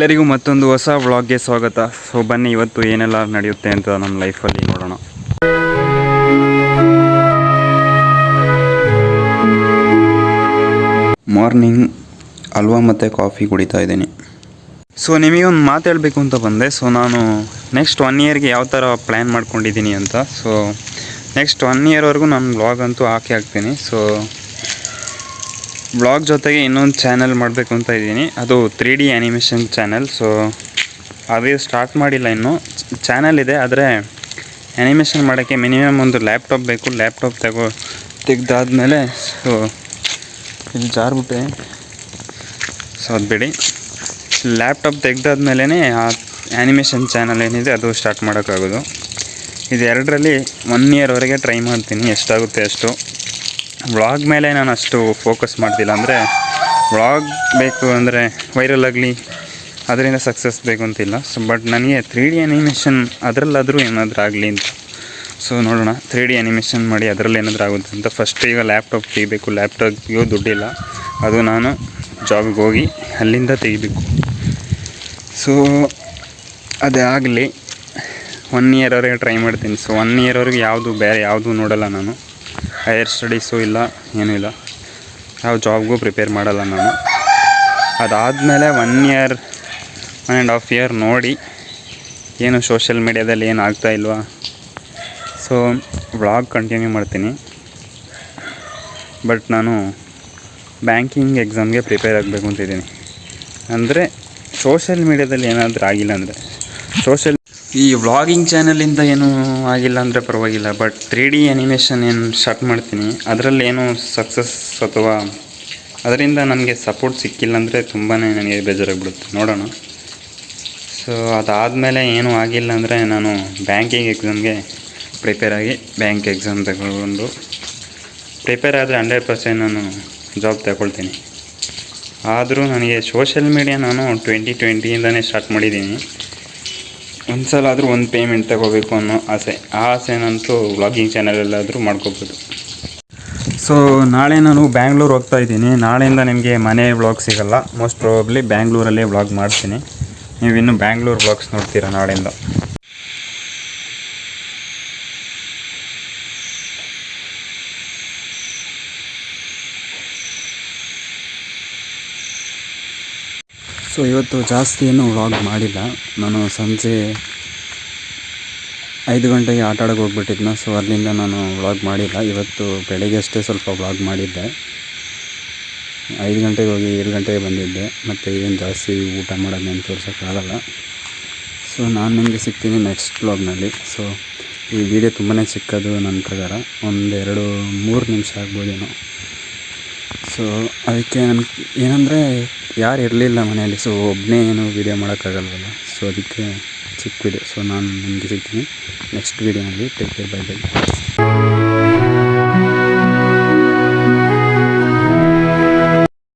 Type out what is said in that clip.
ಎಲ್ಲರಿಗೂ ಮತ್ತೊಂದು ಹೊಸ ವ್ಲಾಗ್ಗೆ ಸ್ವಾಗತ. ಸೊ ಬನ್ನಿ ಇವತ್ತು ಏನೆಲ್ಲ ನಡೆಯುತ್ತೆ ಅಂತ ನಮ್ಮ ಲೈಫಲ್ಲಿ ನೋಡೋಣ. ಮಾರ್ನಿಂಗ್ ಹಲ್ವಾ ಮತ್ತು ಕಾಫಿ ಕುಡಿತಾ ಇದ್ದೀನಿ. ಸೊ ನಿಮಗೊಂದು ಮಾತು ಹೇಳಬೇಕು ಅಂತ ಬಂದೆ. ಸೊ ನಾನು ನೆಕ್ಸ್ಟ್ ಒನ್ ಇಯರ್ಗೆ ಯಾವ ಥರ ಪ್ಲ್ಯಾನ್ ಮಾಡ್ಕೊಂಡಿದ್ದೀನಿ ಅಂತ. ಸೊ ನೆಕ್ಸ್ಟ್ ಒನ್ ಇಯರ್ವರೆಗೂ ನಾನು ವ್ಲಾಗ್ ಅಂತೂ ಹಾಕಿ ಹಾಕ್ತೀನಿ. ಸೊ ವ್ಲಾಗ್ ಜೊತೆಗೆ ಇನ್ನೊಂದು ಚಾನಲ್ ಮಾಡಬೇಕು ಅಂತ ಇದ್ದೀನಿ. ಅದು three D animation channel so ಅದೇ ಸ್ಟಾರ್ಟ್ ಮಾಡಿಲ್ಲ ಇನ್ನೂ. ಚಾನಲ್ ಇದೆ, ಆದರೆ ಆ್ಯನಿಮೇಷನ್ ಮಾಡೋಕ್ಕೆ ಮಿನಿಮಮ್ ಒಂದು ಲ್ಯಾಪ್ಟಾಪ್ ಬೇಕು. ಲ್ಯಾಪ್ಟಾಪ್ ತೆಗೋ, ತೆಗ್ದಾದಮೇಲೆ ಸೊ ಇಲ್ಲಿ ಜಾರ್ಬಿಟ್ಟೆ. ಸೊ ಅದು ಬಿಡಿ. ಲ್ಯಾಪ್ಟಾಪ್ ತೆಗ್ದಾದ್ಮೇಲೆ ಆ ಆ್ಯನಿಮೇಷನ್ ಚಾನಲ್ ಏನಿದೆ, ಅದು ಸ್ಟಾರ್ಟ್ ಮಾಡೋಕ್ಕಾಗೋದು. ಇದು ಎರಡರಲ್ಲಿ ಒನ್ ಇಯರ್ವರೆಗೆ ಟ್ರೈ ಮಾಡ್ತೀನಿ. ಎಷ್ಟಾಗುತ್ತೆ ಅಷ್ಟು. ವ್ಲಾಗ್ ಮೇಲೆ ನಾನು ಅಷ್ಟು ಫೋಕಸ್ ಮಾಡ್ತಿಲ್ಲ ಅಂದರೆ ವ್ಲಾಗ್ ಬೇಕು ಅಂದರೆ ವೈರಲ್ ಆಗಲಿ, ಅದರಿಂದ ಸಕ್ಸಸ್ ಬೇಕು ಅಂತಿಲ್ಲ. ಸೊ ಬಟ್ ನನಗೆ ತ್ರೀ ಡಿ ಅನಿಮೇಷನ್ ಅದರಲ್ಲಾದರೂ ಏನಾದರೂ ಆಗಲಿ ಅಂತ. ಸೊ ನೋಡೋಣ. ತ್ರೀ ಡಿ ಅನಿಮೇಷನ್ ಮಾಡಿ ಅದರಲ್ಲಿ ಏನಾದರೂ ಆಗುತ್ತೆ ಅಂತ. ಫಸ್ಟ್ ಈಗ ಲ್ಯಾಪ್ಟಾಪ್ ತೆಗಿಬೇಕು. ಲ್ಯಾಪ್ಟಾಪ್ಗೂ ದುಡ್ಡಿಲ್ಲ. ಅದು ನಾನು ಜಾಬ್ಗೆ ಹೋಗಿ ಅಲ್ಲಿಂದ ತೆಗಿಬೇಕು. ಸೊ ಅದೇ ಆಗಲಿ. ಒನ್ ಇಯರ್ವರೆಗೆ ಟ್ರೈ ಮಾಡ್ತೀನಿ. ಸೊ ಒನ್ ಇಯರ್ವರೆಗೆ ಯಾವುದು ಬೇರೆ ಯಾವುದು ನೋಡಲ್ಲ ನಾನು. ಹೈಯರ್ ಸ್ಟಡೀಸು ಇಲ್ಲ, ಏನೂ ಇಲ್ಲ. ಯಾವ ಜಾಬ್ಗೂ ಪ್ರಿಪೇರ್ ಮಾಡಲ್ಲ ನಾನು. ಅದಾದಮೇಲೆ one year one and half year ನೋಡಿ ಏನು ಸೋಷಿಯಲ್ ಮೀಡ್ಯಾದಲ್ಲಿ ಏನು ಆಗ್ತಾ ಇಲ್ವಾ. ಸೊ ವ್ಲಾಗ್ ಕಂಟಿನ್ಯೂ ಮಾಡ್ತೀನಿ. ಬಟ್ ನಾನು ಬ್ಯಾಂಕಿಂಗ್ ಎಕ್ಸಾಮ್ಗೆ ಪ್ರಿಪೇರ್ ಆಗಬೇಕು ಅಂತಿದ್ದೀನಿ. ಅಂದರೆ ಸೋಷಿಯಲ್ ಮೀಡ್ಯಾದಲ್ಲಿ ಏನಾದರೂ ಆಗಿಲ್ಲ ಅಂದರೆ. ಸೋಷಿಯಲ್ ಈ ವ್ಲಾಗಿಂಗ್ ಚಾನಲಿಂದ ಏನೂ ಆಗಿಲ್ಲ ಅಂದರೆ ಪರವಾಗಿಲ್ಲ ಬಟ್ ತ್ರೀ ಡಿ ಆ್ಯನಿಮೇಷನ್ ಏನು ಸ್ಟಾರ್ಟ್ ಮಾಡ್ತೀನಿ, ಅದರಲ್ಲಿ ಏನು ಸಕ್ಸಸ್ ಅಥವಾ ಅದರಿಂದ ನನಗೆ ಸಪೋರ್ಟ್ ಸಿಕ್ಕಿಲ್ಲ ಅಂದರೆ ತುಂಬಾ ನನಗೆ ಬೇಜಾರಾಗ್ಬಿಡುತ್ತೆ, ನೋಡೋಣ. ಸೊ ಅದಾದಮೇಲೆ ಏನೂ ಆಗಿಲ್ಲ ಅಂದರೆ ನಾನು ಬ್ಯಾಂಕಿಂಗ್ ಎಕ್ಸಾಮ್ಗೆ ಪ್ರಿಪೇರ್ ಆಗಿ ಬ್ಯಾಂಕ್ ಎಕ್ಸಾಮ್ ತಗೊಂಡು ಪ್ರಿಪೇರ್ ಆದರೆ ಹಂಡ್ರೆಡ್ ಪರ್ಸೆಂಟ್ ನಾನು ಜಾಬ್ ತಗೊಳ್ತೀನಿ. ಆದರೂ ನನಗೆ ಸೋಷಿಯಲ್ ಮೀಡಿಯಾ ನಾನು ಟ್ವೆಂಟಿ ಟ್ವೆಂಟಿಯಿಂದನೇ ಸ್ಟಾರ್ಟ್ ಮಾಡಿದ್ದೀನಿ. ಒಂದು ಸಲ ಆದರೂ ಒಂದು ಪೇಮೆಂಟ್ ತಗೋಬೇಕು ಅನ್ನೋ ಆಸೆ. ಆ ಆಸೆನಂತೂ ವ್ಲಾಗಿಂಗ್ ಚಾನಲಲ್ಲಾದರೂ ಮಾಡ್ಕೋಬೋದು. ಸೊ ನಾಳೆ ನಾನು ಬ್ಯಾಂಗ್ಳೂರ್ ಹೋಗ್ತಾ ಇದ್ದೀನಿ. ನಾಳೆಯಿಂದ ನಿಮಗೆ ಮನೆ ವ್ಲಾಗ್ ಸಿಗಲ್ಲ. ಮೋಸ್ಟ್ ಪ್ರಾಬಬ್ಲಿ ಬ್ಯಾಂಗ್ಳೂರಲ್ಲೇ ವ್ಲಾಗ್ ಮಾಡ್ತೀನಿ. ನೀವು ಇನ್ನು ಬ್ಯಾಂಗ್ಳೂರು ವ್ಲಾಗ್ಸ್ ನೋಡ್ತೀರಾ ನಾಳೆಯಿಂದ? ಸೊ ಇವತ್ತು ಜಾಸ್ತಿ ಏನು ವ್ಲಾಗ್ ಮಾಡಿಲ್ಲ. ನಾನು ಸಂಜೆ ಐದು ಗಂಟೆಗೆ ಆಟ ಆಡೋಕೆ ಹೋಗ್ಬಿಟ್ಟಿದ್ನ. ಸೊ ಅಲ್ಲಿಂದ ನಾನು ವ್ಲಾಗ್ ಮಾಡಿಲ್ಲ. ಇವತ್ತು ಬೆಳಿಗ್ಗೆ ಅಷ್ಟೇ ಸ್ವಲ್ಪ ವ್ಲಾಗ್ ಮಾಡಿದ್ದೆ. ಐದು ಗಂಟೆಗೆ ಹೋಗಿ ಏಳು ಗಂಟೆಗೆ ಬಂದಿದ್ದೆ. ಮತ್ತು ಏನು ಜಾಸ್ತಿ ಊಟ ಮಾಡೋದೇನು ತೋರ್ಸೋಕ್ಕಾಗಲ್ಲ ಸೊ ನಾನು ನಿಮಗೆ ಸಿಗ್ತೀನಿ ನೆಕ್ಸ್ಟ್ ವ್ಲಾಗ್ನಲ್ಲಿ ಸೊ ಈ ವಿಡಿಯೋ ತುಂಬಾ ಚಿಕ್ಕದು ನನ್ನ ಪ್ರಕಾರ. ಒಂದೆರಡು ಮೂರು ನಿಮಿಷ ಆಗ್ಬೋದೇನೋ. ಸೊ ಅದಕ್ಕೆ ನನ್ನ ಏನಂದರೆ ಯಾರು ಇರಲಿಲ್ಲ ಮನೆಯಲ್ಲಿ ಸೊ ಒಬ್ಬನೇ ಏನು ವೀಡಿಯೋ ಮಾಡೋಕ್ಕಾಗಲ್ವಲ್ಲ. ಸೊ ಅದಕ್ಕೆ ಚಿಕ್ಕ ವೀಡಿಯೋ ಸೊ ನಾನು ನಿಮಗೆ ಸಿಗ್ತೀನಿ. ನೆಕ್ಸ್ಟ್ ವೀಡಿಯೋನಲ್ಲಿ ಟೇಕ್ ಕೇರ್ ಬೈ ಬೈ